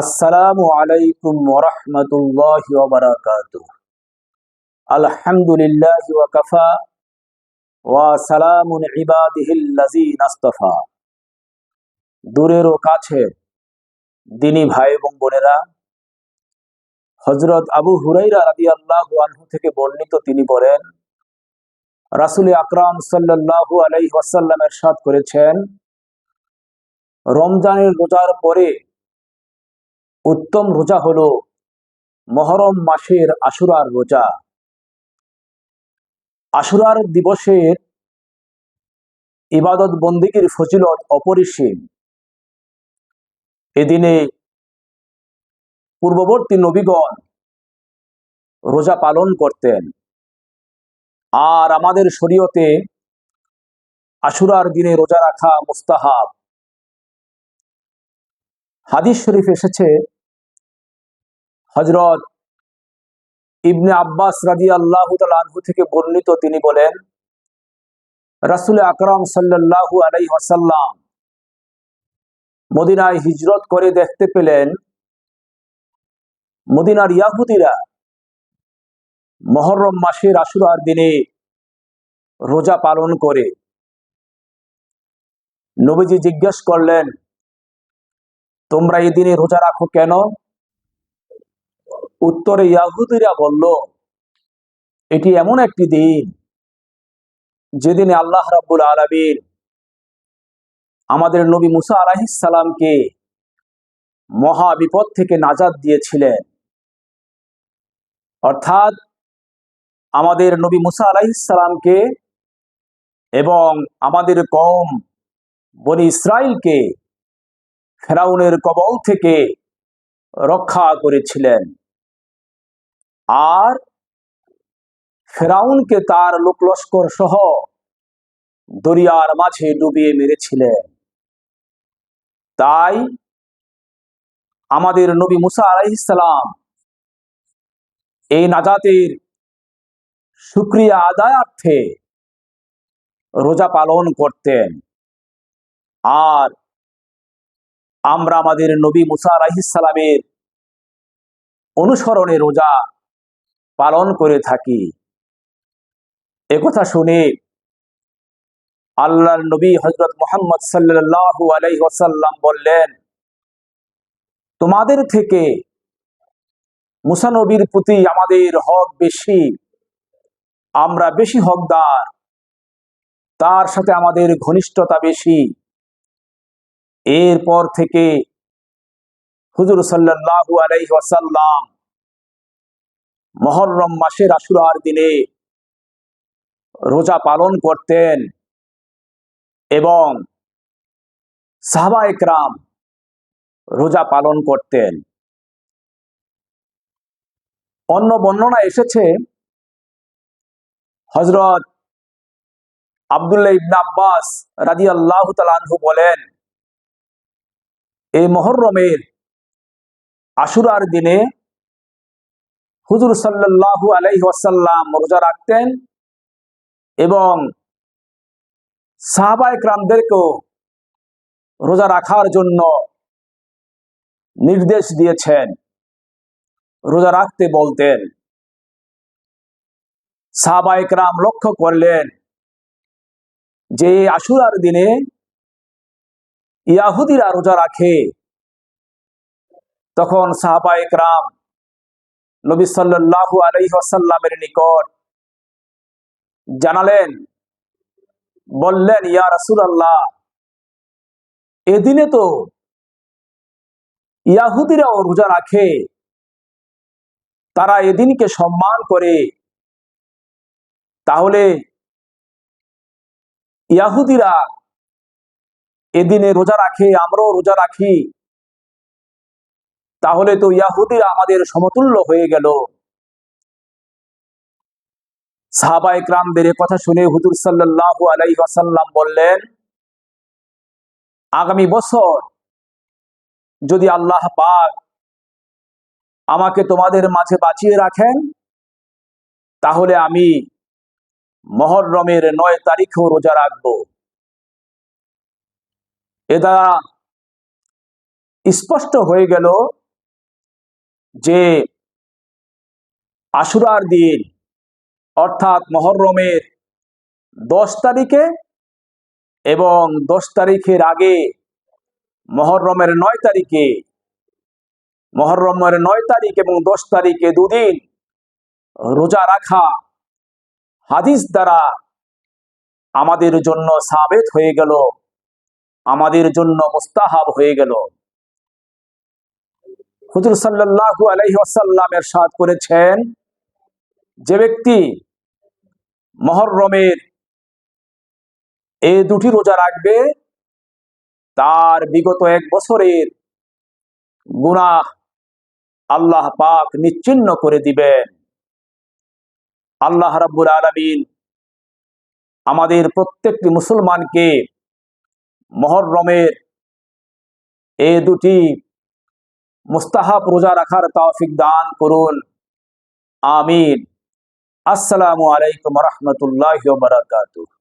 আসসালামু আলাইকুম ওরহমতুল্লাহ আলহামদুলিল্লাহ দূরের ও কাছে দিনী ভাই এবং বোনেরা হজরত আবু হুরাইরা রাদিয়াল্লাহু আনহু থেকে বর্ণিত তিনি বলেন, রাসূল আকরাম সাল্লাল্লাহু আলাইহি ওয়াসাল্লাম এরশাদ করেছেন, রমজানের রোজার পরে উত্তম রোজা হলো মহরম মাসের আশুরার রোজা। আশুরার দিবসের ইবাদত বন্দীগীর ফজিলত অপরিসীম। এদিনে পূর্ববর্তী নবীগণ রোজা পালন করতেন। আর আমাদের শরীয়তে আশুরার দিনে রোজা রাখা মুস্তাহাব। হাদিস শরীফ এসেছে হজরত ইবনে আব্বাস রাজি আল্লাহ আনহু থেকে বর্ণিত তিনি বলেন, রাসুল আকরাম সাল্লাহু আলাই ওয়াসাল্লাম মদিনায় হিজরত করে দেখতে পেলেন মদিনার ইয়াহুদিরা মহরম মাসের আশুরার দিনে রোজা পালন করে। নবীজি জিজ্ঞেস করলেন, তোমরা এই দিনে রোজা রাখো কেন? উত্তরে ইয়াহুদিরা বলল, এটি এমন একটি দিন যেদিনে আল্লাহ রাব্বুল আলমীর আমাদের নবী মুসা আলাহিসাল্লামকে মহা বিপদ থেকে নাজাদ দিয়েছিলেন। অর্থাৎ আমাদের নবী মুসা আলাহিসাল্লামকে এবং আমাদের কম বনি ইসরায়েলকে ফেরাউনের কবল থেকে রক্ষা করেছিলেন। আর ফেরাউনকে তার লোকলস্কর সহ দরিয়ার মাঝে ডুবিয়ে মেরেছিলেন। তাই আমাদের নবী মুসা আলাইসালাম এই নাজাতের সুক্রিয়া আদায়ার্থে রোজা পালন করতেন। আর আমরা আমাদের নবী মুসা আলাহিসাল্লামের অনুসরণে রোজা পালন করে থাকি। একথা শুনে আল্লাহ নবী হজরত মোহাম্মদ সাল্লাহ আলাই ওসাল্লাম বললেন, তোমাদের থেকে মুসানবীর প্রতি আমাদের হক বেশি। আমরা বেশি হকদার। তার সাথে আমাদের ঘনিষ্ঠতা বেশি। এরপর থেকে হুজুর সাল্লাহু আলাই মহরম মাসের আশুরার দিনে রোজা পালন করতেন এবং সাহবা একরাম রোজা পালন করতেন। অন্য বর্ণনা এসেছে হজরত আবদুল্লাহ ইবনা আব্বাস রাজি আল্লাহ তালু বলেন, এই মহরমের আশুরার দিনে হুজুর সাল্লাহু আলাই ওয়াসাল্লাম রোজা রাখতেন এবং সাহাবা একরামদেরকেও রোজা রাখার জন্য নির্দেশ দিয়েছেন, রোজা রাখতে বলতেন। সাহাবা একরাম লক্ষ্য করলেন যে আশুরার দিনে ইয়াহুদিরা রোজা রাখে, তখন সাহাবা একরাম নবী সাল্লাহু আলহিহাসাল্লামের নিকট জানালেন, বললেন, ইয়া রাসুল আল্লাহ এদিনে তো ইয়াহুদিরাও রোজা রাখে, তারা এদিনকে সম্মান করে। তাহলে ইয়াহুদিরা এদিনে রোজা রাখে, আমরাও রোজা রাখি। তাহলে তো ইয়াহুদিরা আমাদের সমতুল্য হয়ে গেল। সাহাবা ইকরামদের কথা শুনে হুজুর সাল্লাহ আলাই আসাল্লাম বললেন, আগামী বছর যদি আল্লাহ পাক আমাকে তোমাদের মাঝে বাঁচিয়ে রাখেন, তাহলে আমি মহরমের নয় তারিখেও রোজা রাখব। এটা স্পষ্ট হয়ে গেল যে আশুরার দিন, অর্থাৎ মহরমের দশ তারিখে এবং দশ তারিখের আগে মহরমের নয় তারিখে, মহরমের নয় তারিখ এবং দশ তারিখে দুদিন রোজা রাখা হাদিস দ্বারা আমাদের জন্য সাবেত হয়ে গেল, আমাদের জন্য মুস্তাহাব হয়ে গেল। হুজুর আলাইহি ওয়াসাল্লাম এরশাদ করেছেন, যে ব্যক্তি মহরমের এই দুটি রোজা রাখবে, তার বিগত এক বছরের গুনাহ আল্লাহ পাক নিচ্ছিন্ন করে দিবেন। আল্লাহ রাব্বুল আলামিন আমাদের প্রত্যেকটি মুসলমানকে মহরমের এ দুটি মুস্তাহাব রোজা রাখার তৌফিক দান করুন। আমিন। আসসালামু আলাইকুম রহমতুল্লাহ বারাকাতুহ।